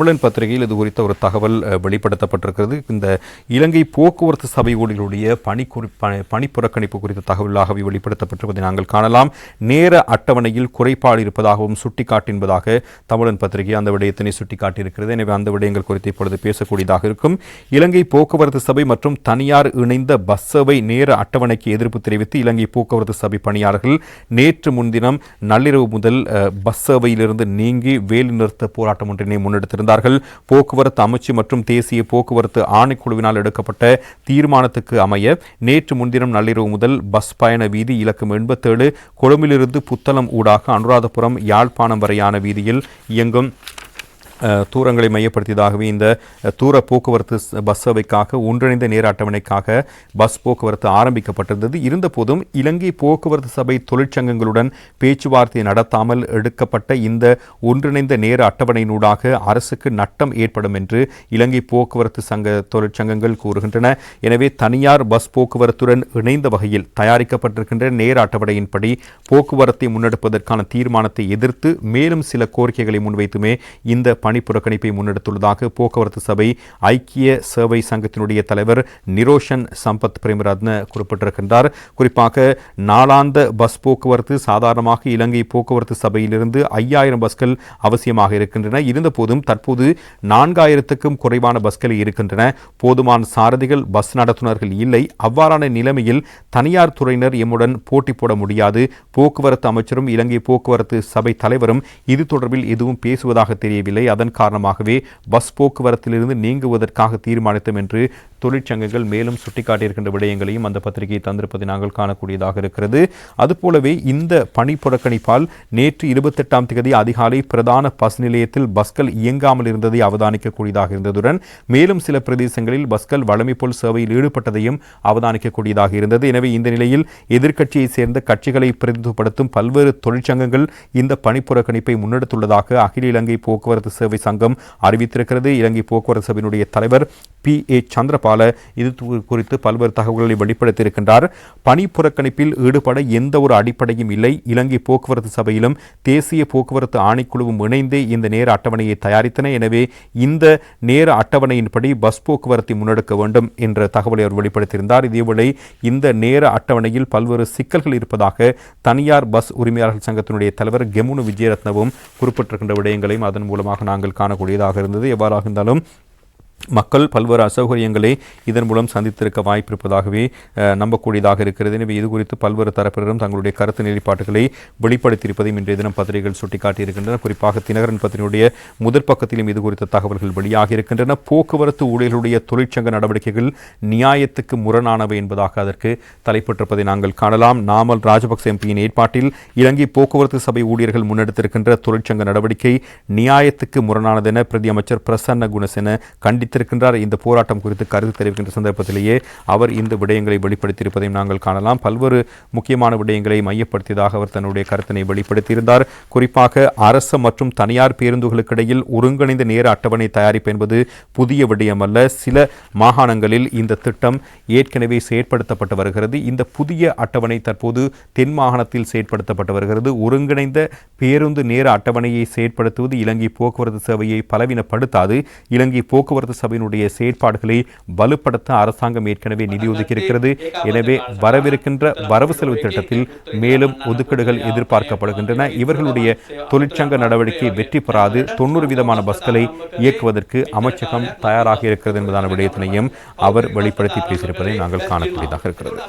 தமிழன் பத்திரிகையில் இது குறித்த ஒரு தகவல் வெளிப்படுத்தப்பட்டிருக்கிறது. இந்த இலங்கை போக்குவரத்து சபை ஊழியர்களுடைய பணி குறி பணி புறக்கணிப்பு குறித்த தகவலாகவே வெளிப்படுத்தப்பட்டிருப்பதை நாங்கள் காணலாம். நேர அட்டவணையில் குறைபாடு இருப்பதாகவும் சுட்டிக்காட்டின்பதாக தமிழன் பத்திரிகை அந்த விடயத்தினை சுட்டிக்காட்டியிருக்கிறது. எனவே அந்த விடயங்கள் குறித்து இப்பொழுது பேசக்கூடியதாக இருக்கும். இலங்கை போக்குவரத்து சபை மற்றும் தனியார் இணைந்த பஸ் சேவை நேர அட்டவணைக்கு எதிர்ப்பு தெரிவித்து இலங்கை போக்குவரத்து சபை பணியாளர்கள் நேற்று முன்தினம் நள்ளிரவு முதல் பஸ் சேவையிலிருந்து நீங்கி வேலைநிறுத்த போராட்டம் ஒன்றினை முன்னெடுத்திருந்தார்கள் போக்குவரத்து அமைச்சு மற்றும் தேசிய போக்குவரத்து ஆணைக்குழுவினால் எடுக்கப்பட்ட தீர்மானத்துக்கு அமைய நேற்று முன்தினம் நள்ளிரவு முதல் பஸ் பயண வீதி இலக்கம் எண்பத்தேழு கொழும்பிலிருந்து புத்தளம் ஊடாக அனுராதபுரம் யாழ்ப்பாணம் வரையான வீதியில் இயங்கும் தூரங்களை மையப்படுத்தியதாகவே இந்த தூர போக்குவரத்து பஸ் சேவைக்காக ஒன்றிணைந்த நேர அட்டவணைக்காக பஸ் போக்குவரத்து ஆரம்பிக்கப்பட்டிருந்தது. இருந்தபோதும் இலங்கை போக்குவரத்து சபை தொழிற்சங்கங்களுடன் பேச்சுவார்த்தை நடத்தாமல் எடுக்கப்பட்ட இந்த ஒன்றிணைந்த நேர அட்டவணையினூடாக அரசுக்கு நட்டம் ஏற்படும் என்று இலங்கை போக்குவரத்து சங்க தொழிற்சங்கங்கள் கூறுகின்றன. எனவே தனியார் பஸ் போக்குவரத்துடன் இணைந்த வகையில் தயாரிக்கப்பட்டிருக்கின்ற நேர அட்டவணையின்படி போக்குவரத்தை முன்னெடுப்பதற்கான தீர்மானத்தை எதிர்த்து மேலும் சில கோரிக்கைகளை முன்வைத்துமே இந்த பணி புறக்கணிப்பை முன்னெடுத்துள்ளதாக போக்குவரத்து சபை ஐக்கிய சேவை சங்கத்தினுடைய தலைவர் நிரோஷன் சம்பத் பிரேமரத்ன குறிப்பிட்டிருக்கின்றார். குறிப்பாக நாளாந்த பஸ் போக்குவரத்து சாதாரணமாக இலங்கை போக்குவரத்து சபையிலிருந்து ஐயாயிரம் பஸ்கள் அவசியமாக இருக்கின்றன. இருந்தபோதும் தற்போது நான்காயிரத்துக்கும் குறைவான பஸ்கள் இருக்கின்றன. போதுமான சாரதிகள் பஸ் நடத்துனர்கள் இல்லை. அவ்வாறான நிலைமையில் தனியார் துறையினர் எம்முடன் போட்டி போட முடியாது. போக்குவரத்து அமைச்சரும் இலங்கை போக்குவரத்து சபை தலைவரும் இது தொடர்பில் எதுவும் பேசுவதாக தெரியவில்லை. அதன் காரணமாகவே பஸ் போக்குவரத்திலிருந்து நீங்குவதற்காக தீர்மானித்தோம் என்று தொழிற்சங்கங்கள் மேலும் சுட்டிக்காட்டியிருக்கின்ற விடயங்களையும் அந்த பத்திரிகை தந்திருப்பதை நாங்கள் காணக்கூடியதாக இருக்கிறது. அதுபோலவே இந்த பணி புறக்கணிப்பால் நேற்று இருபத்தெட்டாம் தேதி அதிகாலை பிரதான பஸ் நிலையத்தில் பஸ்கள் இயங்காமல் இருந்ததை அவதானிக்கக்கூடியதாக இருந்ததுடன் மேலும் சில பிரதேசங்களில் பஸ்கள் வளமை போல் சேவையில் ஈடுபட்டதையும் அவதானிக்கக்கூடியதாக இருந்தது. எனவே இந்த நிலையில் எதிர்க்கட்சியை சேர்ந்த கட்சிகளை பிரதிநிதிப்படுத்தும் பல்வேறு தொழிற்சங்கங்கள் இந்த பணி புறக்கணிப்பை முன்னெடுத்துள்ளதாக அகில இலங்கை போக்குவரத்து சேவை சங்கம் அறிவித்திருக்கிறது. இலங்கை போக்குவரத்து சபையினுடைய தலைவர் பி. ஏ. சந்திரபால இது குறித்து பல்வேறு தகவல்களை வெளிப்படுத்தியிருக்கின்றார். பணி புறக்கணிப்பில் ஈடுபட எந்த ஒரு அடிப்படையும் இல்லை. இலங்கை போக்குவரத்து சபையிலும் தேசிய போக்குவரத்து ஆணைக்குழுவும் இணைந்தே இந்த நேர அட்டவணையை தயாரித்தன. எனவே இந்த நேர அட்டவணையின்படி பஸ் போக்குவரத்தை முன்னெடுக்க வேண்டும் என்ற தகவலை அவர் வெளிப்படுத்தியிருந்தார். இதேவேளை இந்த நேர அட்டவணையில் பல்வேறு சிக்கல்கள் இருப்பதாக தனியார் பஸ் உரிமையாளர்கள் சங்கத்தினுடைய தலைவர் கெமுனு விஜயரத்னவும் குறிப்பிட்டிருக்கின்ற விடயங்களையும் அதன் மூலமாக நாங்கள் காணக்கூடியதாக இருந்தது. எவ்வாறாக இருந்தாலும் மக்கள் பல்வேறு அசௌகரியங்களை இதன் மூலம் சந்தித்திருக்க வாய்ப்பிருப்பதாகவே நம்பக்கூடியதாக இருக்கிறது. எனவே இது குறித்து பல்வேறு தரப்பினரும் தங்களுடைய கருத்து நிலைப்பாட்டுகளை வெளிப்படுத்தியிருப்பதையும் இன்றைய தினம் பத்திரிகைகள் சுட்டிக்காட்டியிருக்கின்றன. குறிப்பாக தினகரன் பத்திரிகையுடைய முதற் பக்கத்திலும் இது குறித்த தகவல்கள் வெளியாக இருக்கின்றன போக்குவரத்து ஊழியர்களுடைய தொழிற்சங்க நடவடிக்கைகள் நியாயத்துக்கு முரணானவை என்பதாக அதற்கு தலைப்பட்டிருப்பதை நாங்கள் காணலாம். நாமல் ராஜபக்ச எம்பியின் ஏற்பாட்டில் இலங்கை போக்குவரத்து சபை ஊழியர்கள் முன்னெடுத்திருக்கின்ற தொழிற்சங்க நடவடிக்கை நியாயத்துக்கு முரணானதென பிரதி அமைச்சர் பிரசன்ன குணசென கண்டித்திருக்கின்றார் இந்த போராட்டம் குறித்து கருத்து தெரிவிக்கின்ற சந்தர்ப்பத்திலேயே அவர் இந்த விடயங்களை வெளிப்படுத்தியிருப்பதையும் நாங்கள் காணலாம். பல்வேறு முக்கியமான விடயங்களை மையப்படுத்தியதாக அவர் தன்னுடைய கருத்தினை வெளிப்படுத்தியிருந்தார். குறிப்பாக அரசு மற்றும் தனியார் பேருந்துகளுக்கிடையில் ஒருங்கிணைந்த நேர அட்டவணை தயாரிப்பு என்பது புதிய விடயமல்ல சில மாகாணங்களில் இந்த திட்டம் ஏற்கனவே செயற்படுத்தப்பட்டு வருகிறது. இந்த புதிய அட்டவணை தற்போது தென் மாகாணத்தில் செயற்படுத்தப்பட்டு வருகிறது. ஒருங்கிணைந்த பேருந்து நேர அட்டவணையை செயற்படுத்துவது இலங்கை போக்குவரத்து சேவையை பலவீனப்படுத்தாது. இலங்கை போக்குவரத்து சபையினுடைய செயற்பாடுகளை வலுப்படுத்த அரசாங்கம் ஏற்கனவே நிதி ஒதுக்கியிருக்கிறது. எனவே வரவிருக்கின்ற வரவு செலவு திட்டத்தில் மேலும் ஒதுக்கீடுகள் எதிர்பார்க்கப்படுகின்றன. இவர்களுடைய தொழிற்சங்க நடவடிக்கை வெற்றி பெறாது. தொண்ணூறு விதமான பஸ்களை இயக்குவதற்கு அமைச்சகம் தயாராக இருக்கிறது என்பதான விடயத்தினையும் அவர் வெளிப்படுத்தி பேசியிருப்பதை நாங்கள் காணக்கூடியதாக இருக்கிறது.